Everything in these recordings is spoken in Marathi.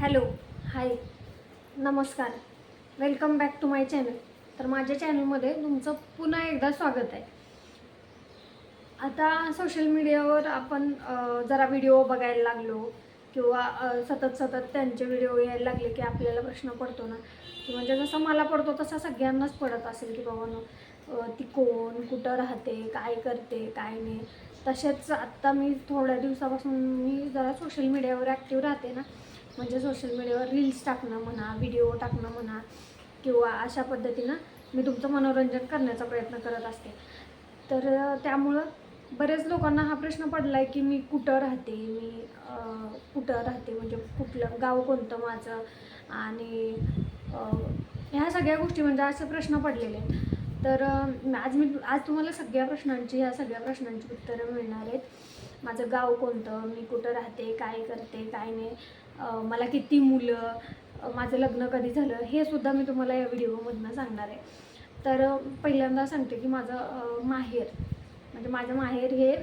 हॅलो. हाय. नमस्कार. Welcome back to my channel तर माझ्या चॅनलमध्ये तुमचं पुन्हा एकदा स्वागत आहे. आता सोशल मीडियावर आपण जरा व्हिडिओ बघायला लागलो किंवा सतत सतत त्यांचे व्हिडिओ यायला लागले की आपल्याला प्रश्न पडतो ना. की म्हणजे जसं मला पडतो तसा सगळ्यांनाच पडत असेल की बाबांनो ती कोण कुठं राहते काय करते काय नाही. तसेच आत्ता मी थोड्या दिवसापासून मी जरा सोशल मीडियावर ॲक्टिव्ह राहते ना. म्हणजे सोशल मीडियावर रील्स टाकणं म्हणा व्हिडिओ टाकणं म्हणा किंवा अशा पद्धतीनं मी तुमचं मनोरंजन करण्याचा प्रयत्न करत असते. तर त्यामुळं बऱ्याच लोकांना हा प्रश्न पडला आहे की मी कुठं राहते? मी कुठं राहते? म्हणजे कुठलं गाव कोणतं माझं? आणि ह्या सगळ्या गोष्टी म्हणजे असे प्रश्न पडलेले आहेत. तर आज मी आज तुम्हाला सगळ्या प्रश्नांची ह्या सगळ्या प्रश्नांची उत्तरं मिळणार आहेत. माझं गाव कोणतं? मी कुठं राहते? काय करते? काय नाही? मला किती मुलं माझं लग्न कधी झालं हे सुद्धा मी तुम्हाला या व्हिडिओमधनं सांगणार आहे. तर पहिल्यांदा सांगते की माझं माहेर म्हणजे माझं माहेर हे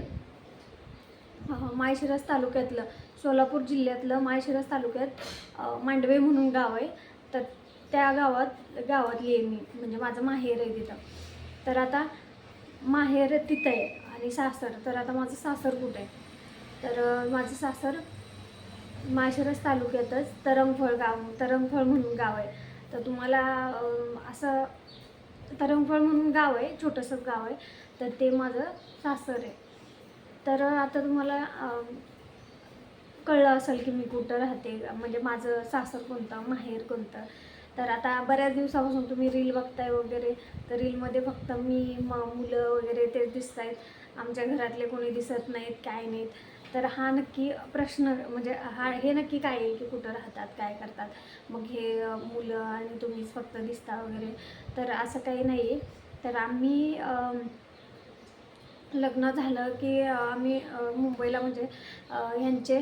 मायशिरस माळशिरस तालुक्यातलं सोलापूर जिल्ह्यातलं माळशिरस तालुक्यात मांडवे म्हणून गाव आहे. तर त्या गावात गावातली आहे मी म्हणजे माझं माहेर आहे तिथं. तर आता माहेर तिथं आहे आणि सासर तर आता माझं सासर कुठं आहे? तर माझं सासर माळशिरस तालुक्यातच तरंगफळ गाव तरंगफळ म्हणून गाव आहे. तर तुम्हाला असं तरंगफळ म्हणून गाव आहे छोटंसं गाव आहे. तर ते माझं सासर आहे. तर आता तुम्हाला कळलं असेल की मी कुठं राहते म्हणजे माझं सासर कोणतं माहेर कोणतं. तर आता बऱ्याच दिवसापासून तुम्ही रील बघताय वगैरे तर रीलमध्ये फक्त मी म मुलं वगैरे ते दिसत आहेत आमच्या घरातले कोणी दिसत नाहीत काय नाहीत. तर हा नक्की प्रश्न म्हणजे हा हे नक्की काय आहे की कुठं राहतात काय करतात? मग हे मुलं आणि तुम्हीच फक्त दिसता वगैरे. तर असं काही नाही आहे तर आम्ही लग्न झालं की आम्ही मुंबईला म्हणजे ह्यांचे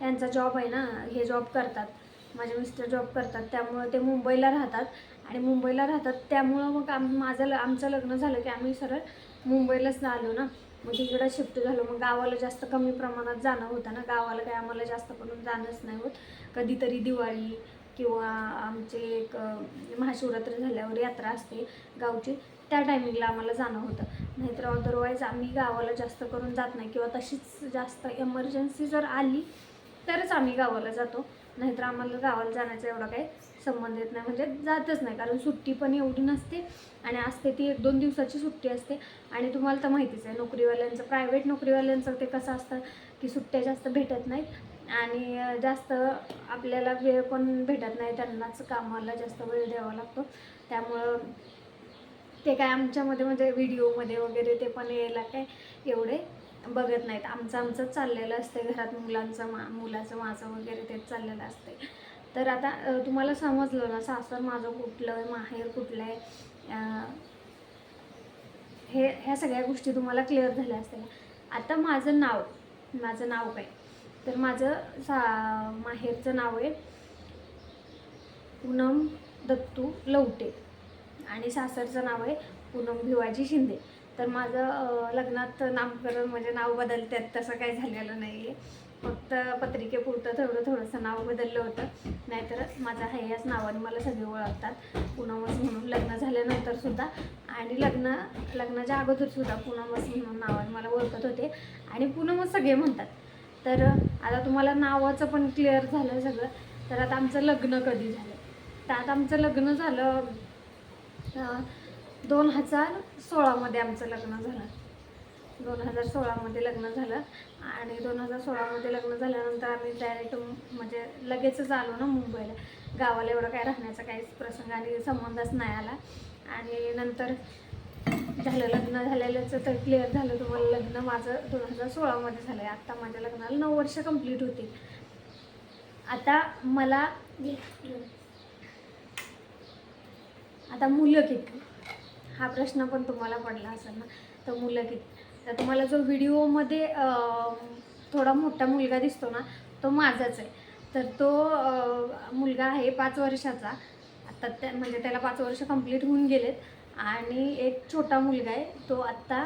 यांचा जॉब आहे ना हे जॉब करतात. माझे मिस्टर जॉब करतात. त्यामुळं ते मुंबईला राहतात. आणि मुंबईला राहतात त्यामुळं मग आम माझं ल आमचं लग्न झालं की आम्ही सरळ मुंबईलाच आलो ना. मग तिकडं शिफ्ट झालो. मग गावाला जास्त कमी प्रमाणात जाणं होतं ना. गावाला काय आम्हाला जास्त करून जाणंच नाही होत. कधीतरी दिवाळी किंवा आमचे एक महाशिवरात्र महाशिवरात्री झाल्यावर यात्रा असते गावची. त्या टायमिंगला आम्हाला जाणं होतं. नाहीतर अदरवाईज आम्ही गावाला जास्त करून जात नाही किंवा तशीच जास्त एमर्जन्सी जर आली तरच आम्ही गावाला जातो. नाहीतर आम्हाला गावाला जाण्याचा एवढा काही संबंध येत नाही म्हणजे जातच नाही. कारण सुट्टी पण एवढी नसते आणि असते ती एक दोन दिवसाची सुट्टी असते. आणि तुम्हाला तर माहितीच आहे नोकरीवाल्यांचं प्रायव्हेट नोकरीवाल्यांचं ते कसं असतं की सुट्ट्या जास्त भेटत नाहीत. आणि जास्त आपल्याला वेळ पण भेटत नाही त्यांनाच कामाला जास्त वेळ द्यावा लागतो. त्यामुळं ते काय आमच्यामध्ये म्हणजे व्हिडिओमध्ये वगैरे ते पण यायला काय एवढे बघत नाहीत. आमचं आमचं चाललेलं असते घरात मुलांचं मा मुलाचं माझं वगैरे तेच चाललेलं असते तर आता तुम्हाला समजलं ना सासर माझं कुठलं आहे माहेर कुठलं आहे हे ह्या सगळ्या गोष्टी तुम्हाला क्लिअर झाल्या असतील. आता माझं नाव माझं नाव काय? तर माझं सा माहेरचं नाव आहे पूनम दत्तू लवटे. आणि सासरचं नाव आहे पूनम भिवाजी शिंदे. तर माझं लग्नात नामकरण म्हणजे नाव बदलतात तसं काही झालेलं नाही आहे फक्त पत्रिकेपुरतं थोडं थोडंसं नाव बदललं होतं. नाहीतर माझा आहे याच नावाने मला सगळे ओळखतात. पूनमच म्हणून लग्न झाल्यानंतर सुद्धा. आणि लग्न लग्नाच्या अगोदर सुद्धा पूनमच म्हणून नावाने मला ओळखत होते. आणि पूनमच सगळे म्हणतात. तर आता तुम्हाला नावाचं पण क्लिअर झालं सगळं. तर आता आमचं लग्न कधी झालं? तर आता आमचं लग्न झालं दोन हजार सोळामध्ये आमचं लग्न झालं. दोन हजार सोळामध्ये लग्न झालं. आणि दोन हजार सोळामध्ये लग्न झाल्यानंतर आम्ही डायरेक्ट म्हणजे लगेचच आलो ना मुंबईला. गावाला एवढं काय राहण्याचा काहीच प्रसंग आणि संबंधच नाही आला. आणि नंतर झालं लग्न झालेल्याचं तर क्लिअर झालं तुम्हाला. लग्न माझं दोन हजार सोळामध्ये झालं आहे आत्ता माझ्या लग्नाला नऊ वर्ष कंप्लीट होतील. आता मला आता मुलं किती? हा प्रश्न पण तुम्हाला पडला असेल ना तर मुलं किती तर तुम्हाला जो व्हिडिओमध्ये थोडा मोठा मुलगा दिसतो ना तो माझाच आहे. तर तो मुलगा आहे पाच वर्षाचा. आता त्या म्हणजे त्याला पाच वर्ष कंप्लीट होऊन गेलेत. आणि एक छोटा मुलगा आहे तो आत्ता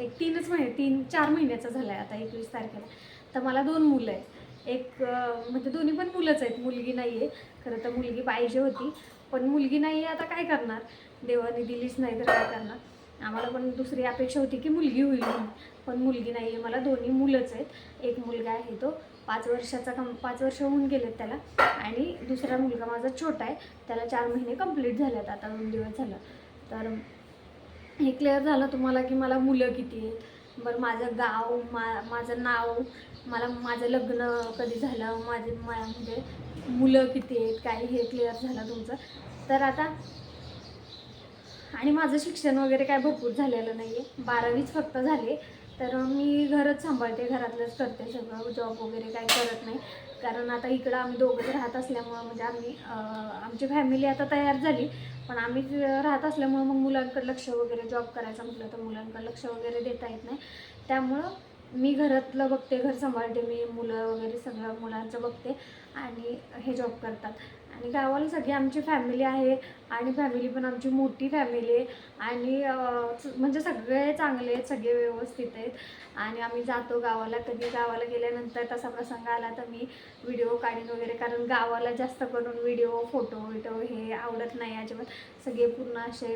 एक तीनच महिने तीन चार महिन्याचा झाला आहे आता एकवीस तारखेला. तर मला दोन मुलं आहेत. एक म्हणजे दोन्ही पण मुलंच आहेत. मुलगी नाही आहे खरं तर मुलगी पाहिजे होती. पण मुलगी नाही आहे आता काय करणार? देवाने दिलीच नाही तर काय करणार? आम्हाला पण दुसरी अपेक्षा होती की मुलगी होईल म्हणून. पण मुलगी नाही आहे मला दोन्ही मुलंच आहेत. एक मुलगा आहे तो पाच वर्षाचा कम पाच वर्ष होऊन गेलेत त्याला. आणि दुसरा मुलगा माझा छोटा आहे त्याला चार महिने कंप्लीट झाल्यात आता दोन दिवस झालं. तर हे क्लिअर झालं तुम्हाला की मला मुलं किती आहेत? बरं माझं गाव मा माझं नाव मला माझं लग्न कधी झालं माझे मा म्हणजे मुलं किती आहेत काय हे क्लिअर झालं तुमचं. तर आता आणि माझं शिक्षण वगैरे काय भरपूर झालेलं नाही आहे बारावीच फक्त झाले. तर मी घरच सांभाळते घरातलंच करते सगळं जॉब वगैरे काय करत नाही. कारण आता इकडं आम्ही दोघंच राहत असल्यामुळं म्हणजे आम्ही आमची फॅमिली आता तयार झाली. पण आम्ही राहत असल्यामुळं मग मुलांकडे लक्ष वगैरे जॉब करायचं म्हटलं तर मुलांकडे लक्ष वगैरे देता येत नाही. त्यामुळं मी घरातलं बघते घर सांभाळते मी मुलं वगैरे सगळं मुलांचं बघते आणि हे जॉब करतात. आणि गावाला सगळी आमची फॅमिली आहे. आणि फॅमिली पण आमची मोठी फॅमिली आहे. आणि म्हणजे सगळे चांगले आहेत सगळे व्यवस्थित आहेत. आणि आम्ही जातो गावाला. कधी गावाला गेल्यानंतर तसा प्रसंग आला तर मी व्हिडिओ काढीन वगैरे. कारण गावाला जास्त करून व्हिडिओ फोटो विटो हे आवडत नाही अजिबात. सगळे पूर्ण असे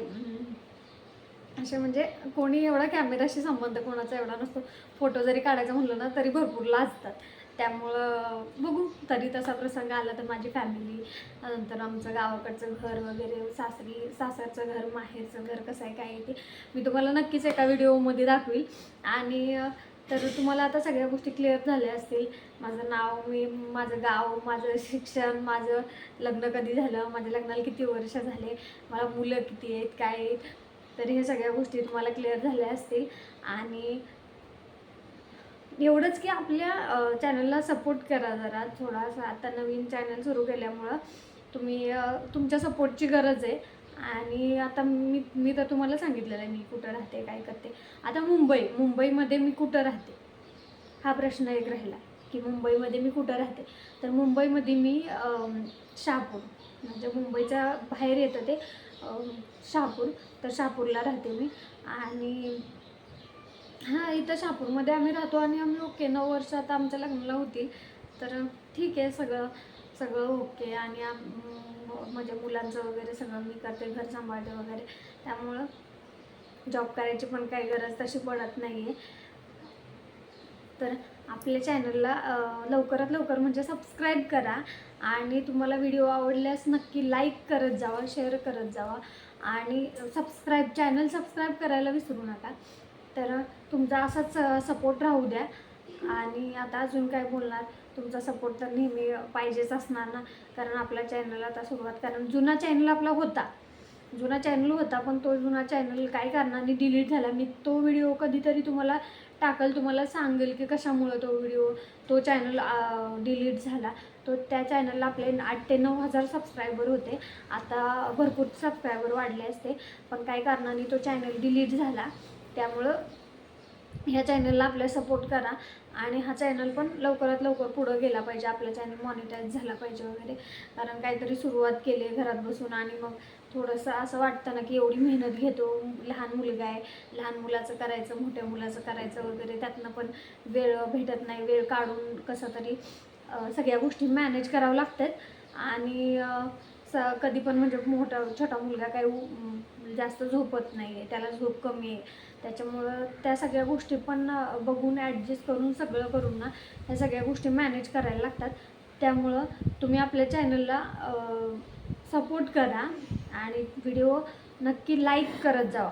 असे म्हणजे कोणी एवढा कॅमेराशी संबंध कोणाचा एवढा नसतो. फोटो जरी काढायचा म्हणलं ना तरी भरपूर लाजतात. त्यामुळं बघू. तरी तसा प्रसंग आला तर माझी फॅमिली नंतर आमचं गावाकडचं घर वगैरे सासरी सासरचं घर माहेरचं घर कसं आहे काय आहे ते मी तुम्हाला नक्कीच एका व्हिडिओमध्ये दाखवील. आणि तर तुम्हाला आता सगळ्या गोष्टी क्लिअर झाल्या असतील. माझं नाव मी माझं गाव माझं शिक्षण माझं लग्न कधी झालं माझ्या लग्नाला किती वर्ष झाले मला मुलं किती आहेत काय आहेत तर हे सगळ्या गोष्टी तुम्हाला क्लिअर झाल्या असतील. आणि एवढंच की आपल्या चॅनलला सपोर्ट करा जरा थोडासा. आता नवीन चॅनल सुरू केल्यामुळं तुम्ही तुमच्या सपोर्टची गरज आहे. आणि आता मी मी तर तुम्हाला सांगितलेलं आहे मी कुठं राहते काय करते. आता मुंबई मुंबईमध्ये मी कुठं राहते? हा प्रश्न एक राहिला की मुंबईमध्ये मी कुठं राहते? तर मुंबईमध्ये मी शापूर शहापूर म्हणजे मुंबईच्या बाहेर येतं ते अम, शहापूर. तर शहापूरला राहते मी. आणि हां इथं शहापूरमध्ये आम्ही राहतो आणि आम्ही ओके. नऊ वर्ष आता आमच्या लग्नाला होतील तर ठीक आहे सगळं सगळं ओके. आणि आम- म्हणजे मुलांचं वगैरे सगळं मी करते घर सांभाळते वगैरे. त्यामुळं जॉब करायची पण काही गरज तशी पडत नाही आहे तर आपल्या चॅनलला लवकरात लवकर म्हणजे सबस्क्राईब करा. आणि तुम्हाला व्हिडिओ आवडल्यास नक्की लाईक करत जावा शेअर करत जावा. आणि सबस्क्राईब चॅनल सबस्क्राईब करायला विसरू नका. तर तुमचा असाच सपोर्ट राहू द्या. आणि आता अजून काय बोलणार? तुमचा सपोर्ट तर नेहमी पाहिजेच असणार ना? कारण आपल्या चॅनलला आता सुरुवात कारण जुना चॅनल आपला होता. जुना चॅनल होता पण तो जुना चॅनल काय कारणाने डिलीट झाला? मी तो व्हिडिओ कधीतरी तुम्हाला टाकल तुम्हाला सांगेल की कशामुळं तो व्हिडिओ तो चॅनल डिलीट झाला. तो त्या चॅनलला आपले आठ ते नऊ हजार सबस्क्रायबर होते. आता भरपूर सबस्क्रायबर वाढले असते. पण काय कारणाने तो चॅनल डिलीट झाला? त्यामुळं ह्या चॅनलला आपल्या सपोर्ट करा. आणि हा चॅनल पण लवकरात लवकर पुढं गेला पाहिजे. आपला चॅनल मॉनिटाईज झाला पाहिजे वगैरे. कारण काहीतरी सुरुवात केली आहे घरात बसून. आणि मग थोडंसं असं वाटतं ना की एवढी मेहनत घेतो. लहान मुलगा आहे. लहान मुलाचं करायचं मोठ्या मुलाचं करायचं वगैरे. त्यातनं पण वेळ भेटत नाही. वेळ काढून कसं तरी सगळ्या गोष्टी मॅनेज करावं लागतात. आणि स कधी पण म्हणजे मोठा छोटा मुलगा काही म्हणजे जास्त झोपत नाही आहे त्याला झोप कमी आहे. त्याच्यामुळं त्या सगळ्या गोष्टी पण बघून ॲडजस्ट करून सगळं करून ना ह्या सगळ्या गोष्टी मॅनेज करायला लागतात. त्यामुळं तुम्ही आपल्या चॅनलला सपोर्ट करा आणि व्हिडिओ नक्की लाईक करत जावा.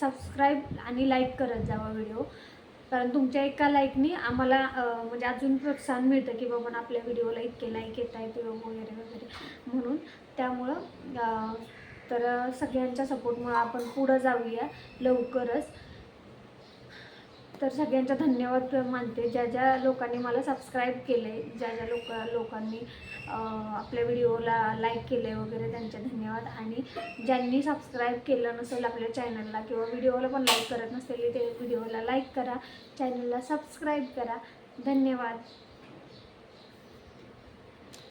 सबस्क्राईब आणि लाईक करत जावा व्हिडिओ कारण तुमच्या एका लाईकनी आम्हाला म्हणजे अजून प्रोत्साहन मिळतं की बाबा आपल्या व्हिडिओला इतके लाईक येत आहेत वगैरे वगैरे. म्हणून त्यामुळं तर सगळ्यांच्या सपोर्टमुळं आपण पुढं जाऊया लवकरच. तर सगळ्यांचा धन्यवाद मानते. ज्या ज्या लोकांनी मला सबस्क्राईब केले ज्या ज्या लोक लोकांनी आपल्या व्हिडिओला लाईक केले वगैरे त्यांचे धन्यवाद. आणि ज्यांनी सबस्क्राईब केलं नसेल आपल्या चॅनलला किंवा व्हिडिओला पण लाईक करत नसेल ते व्हिडिओला लाईक करा. चॅनलला सबस्क्राईब करा. धन्यवाद.